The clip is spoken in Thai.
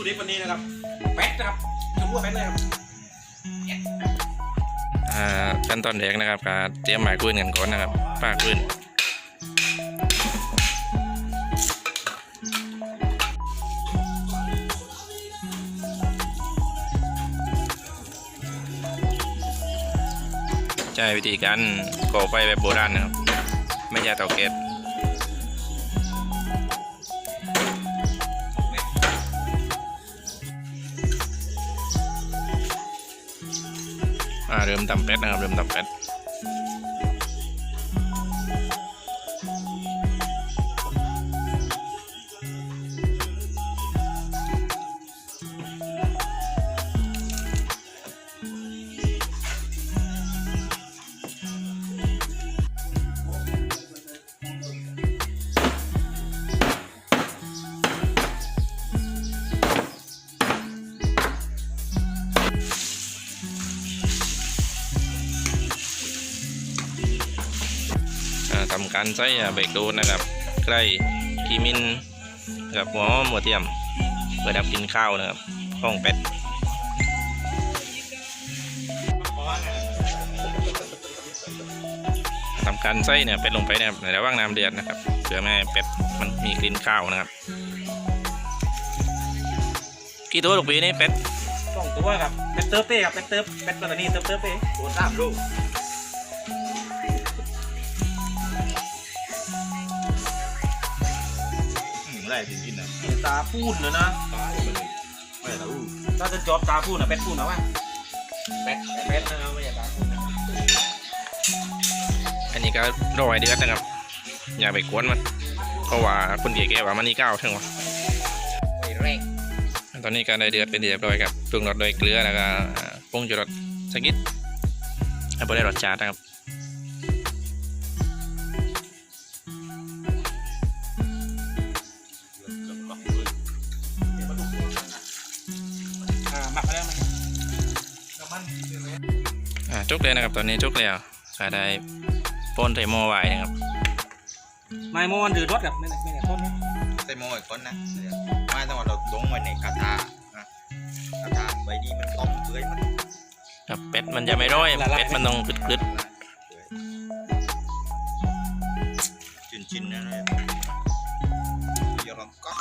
ตูดิบวันนี้นะครับแป๊ดนะครับจะรู้ว่าแป๊ดเลยครับอ่าขั้นตอนแรกนะครับก็เตรียมหมายปืนกันก่อนนะครับปากปืนใช้วิธีการก่อไฟแบบโบราณนะครับ ไม่ใช่เตาแก๊ส อ่าเริ่มตำเป็ดนะครับเริ่มตำเป็ด อ่าทำการใส่อ่าเบรกดูดนะครับใกล้ขีมินกับหัวหอมหัวเทียมเพื่อดับกลินข้าวนะครับข้องเป็ดทำการใส่เนี่ยเป็ดลงไปนะครับในระหว่างน้ำเดือดนะครับเพื่อไม่ให้เป็ดมันมีกลิ่นข้าวนะครับกี่ตัวลูกปีนี่เป็ดสองตัวครับเป็ดเติร์ฟเป้ครับเป็ดเติร์ฟเป็ดปัตตานีเติร์ฟเติร์ฟเป้ตัวสามลูก อะไรกินนะตาพูนเลยนะตาไม่เลยไม่ตาพูนถ้าจะจอบตาพูนนะเป็ดพูนนะวะเป็ดเป็ดนะไม่ใช่ตาพูนอันนี้ก็รอยเดือดนะครับ อย่าไปกวนมัน เพราะว่าคนเดียแกว่ามันนี่ก้าวถึงวะไม่แรงตอนนี้ก็ได้เดือดเป็นเรียบร้อยครับปรุงรสด้วยเกลือแล้วก็อ่าปรุงจุรสสกิดให้พอได้รสชาตินะครับ หมักแล้วมันน้มันอ่าจุกเลยนะครับตอนนี้จุกแล้วก็ได้ป้นใส่หม้อไว้นะครับไม่หม้อมันถือรถกับไม่ได้ม่ได้ป้นใส่หม้ออีก้นนะไม่ต้องว่าเราดองไว้ในกระทะกระทะใบดีมันต้มเปื่อยมันกับเป็ดมันจะไม่ร่อยเป็ดมันต้องกึดกึดชิ้นนะเนี่ยยอมก็